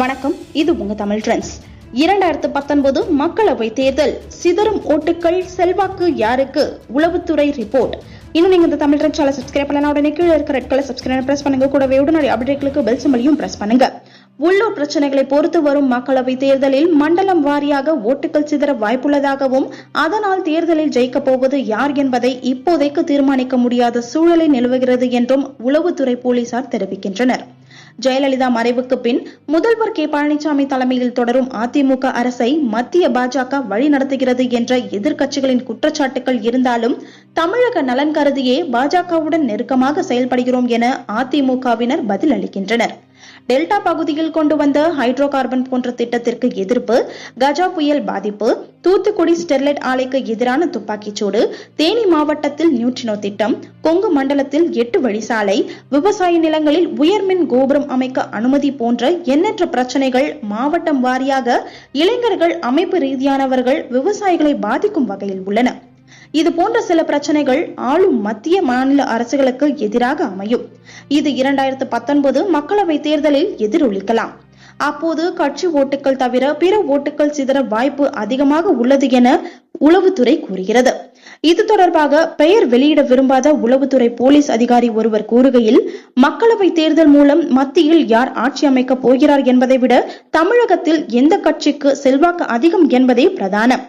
வணக்கம் இது உங்க தமிழ் ட்ரெண்ட்ஸ் இரண்டாயிரத்து பத்தொன்பது மக்களவை தேர்தல். சிதறும் ஓட்டுகள் செல்வாக்கு யாருக்கு? உளவுத்துறை ரிப்போர்ட் இன்னும் நீங்க இந்த தமிழ் ட்ரெண்ட் சேனல் சப்ஸ்கிரைப் பண்ணலாம் உடனே கீழே இருக்கிற ரெட் கலர் சப்ஸ்கிரைப் பிரஸ் பண்ணுங்க. கூடவே உடனடி அப்டேட்களுக்கு பெல் சிம்பலையும் பிரஸ் பண்ணுங்க. உள்ளூர் பிரச்சனைகளை பொறுத்து வரும் மக்களவை தேர்தலில் மண்டலம் வாரியாக ஓட்டுகள் சிதற வாய்ப்புள்ளதாகவும் அதனால் தேர்தலில் ஜெயிக்கப் போவது யார் என்பதை இப்போதைக்கு தீர்மானிக்க முடியாத சூழலை நிலவுகிறது என்றும் உளவுத்துறை போலீசார் தெரிவிக்கின்றனர். ஜெயலலிதா மறைவுக்கு பின் முதல்வர் கே. பழனிசாமி தலைமையில் தொடரும் அதிமுக அரசை மத்திய பாஜக வழிநடத்துகிறது என்ற எதிர்க்கட்சிகளின் குற்றச்சாட்டுகள் இருந்தாலும் தமிழக நலன் கருதியே பாஜகவுடன் நெருக்கமாக செயல்படுகிறோம் என அதிமுகவினர் பதில் அளிக்கின்றனர் டெல்டா பகுதியில் கொண்டு வந்த ஹைட்ரோ கார்பன் போன்ற திட்டத்திற்கு எதிர்ப்பு கஜா புயல் பாதிப்பு தூத்துக்குடி ஸ்டெர்லைட் ஆலைக்கு எதிரான துப்பாக்கிச்சூடு தேனி மாவட்டத்தில் நியூட்ரினோ திட்டம் கொங்கு மண்டலத்தில் எட்டு வழிசாலை விவசாய நிலங்களில் உயர்மின் கோபுரம் அமைக்க அனுமதி போன்ற எண்ணற்ற பிரச்சனைகள் மாவட்டம் வாரியாக இளைஞர்கள் அமைப்பு ரீதியானவர்கள் விவசாயிகளை பாதிக்கும் வகையில் உள்ளன. இது போன்ற சில பிரச்சனைகள் ஆளும் மத்திய மாநில அரசுகளுக்கு எதிராக அமையும். இது இரண்டாயிரத்து பத்தொன்பது மக்களவை தேர்தலில் எதிரொலிக்கலாம். அப்போது கட்சி ஓட்டுகள் தவிர பிற ஓட்டுகள் சிதற வாய்ப்பு அதிகமாக உள்ளது என உளவுத்துறை கூறுகிறது. இது தொடர்பாக பெயர் வெளியிட விரும்பாத உளவுத்துறை போலீஸ் அதிகாரி ஒருவர் கூறுகையில் மக்களவை தேர்தல் மூலம் மத்தியில் யார் ஆட்சி அமைக்கப் போகிறார் என்பதை விட தமிழகத்தில் எந்த கட்சிக்கு செல்வாக்கு அதிகம் என்பதே பிரதானம்.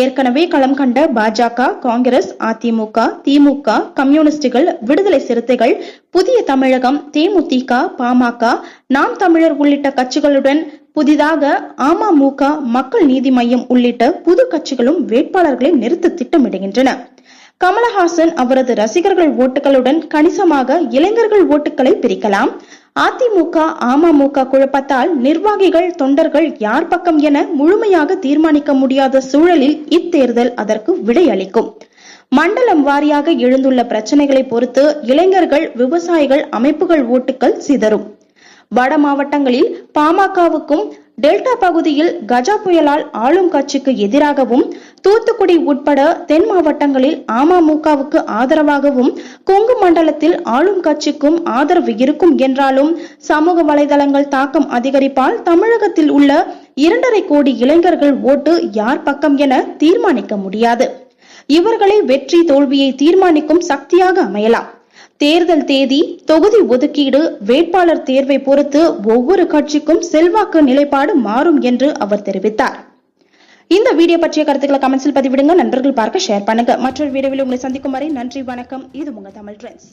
ஏற்கனவே களம் கண்ட பாஜக காங்கிரஸ் அதிமுக திமுக கம்யூனிஸ்டுகள் விடுதலை சிறுத்தைகள் புதிய தமிழகம் தேமுதிக பாமக நாம் தமிழர் உள்ளிட்ட கட்சிகளுடன் புதிதாக அமமுக மக்கள் நீதி மையம் உள்ளிட்ட புது கட்சிகளும் வேட்பாளர்களை நிறுத்த திட்டமிடுகின்றன. கமலஹாசன் அவரது ரசிகர்கள் ஓட்டுகளுடன் கணிசமாக இளைஞர்கள் ஓட்டுகளை பிரிக்கலாம். அதிமுக அமமுக குழப்பத்தால் நிர்வாகிகள் தொண்டர்கள் யார் பக்கம் என முழுமையாக தீர்மானிக்க முடியாத சூழலில் இத்தேர்தல் அதற்கு விடையளிக்கும். மண்டலம் வாரியாக எழுந்துள்ள பிரச்சனைகளை பொறுத்து இளைஞர்கள் விவசாயிகள் அமைப்புகள் ஓட்டுகள் சிதறும். வட மாவட்டங்களில் பாமகவுக்கும் டெல்டா பகுதியில் கஜா புயலால் ஆளும் கட்சிக்கு எதிராகவும் தூத்துக்குடி உட்பட தென் மாவட்டங்களில் அமமுகவுக்கு ஆதரவாகவும் கொங்கு மண்டலத்தில் ஆளும் கட்சிக்கும் ஆதரவு இருக்கும் என்றாலும் சமூக வலைதளங்கள் தாக்கம் அதிகரிப்பால் தமிழகத்தில் உள்ள இரண்டரை கோடி இளைஞர்கள் ஓட்டு யார் பக்கம் என தீர்மானிக்க முடியாது. இவர்களை வெற்றி தோல்வியை தீர்மானிக்கும் சக்தியாக அமையலாம். தேர்தல் தேதி தொகுதி ஒதுக்கீடு வேட்பாளர் தேர்வை பொறுத்து ஒவ்வொரு கட்சிக்கும் செல்வாக்கு நிலைப்பாடு மாறும் என்று அவர் தெரிவித்தார். இந்த வீடியோ பற்றிய கருத்துக்களை கமெண்ட்ஸில் பதிவிடுங்க. நண்பர்கள் பார்க்க ஷேர் பண்ணுங்க. மற்றொரு வீடியோவில் உங்களை சந்திக்கும் வரை நன்றி வணக்கம். இது உங்க தமிழ் ட்ரெண்ட்ஸ்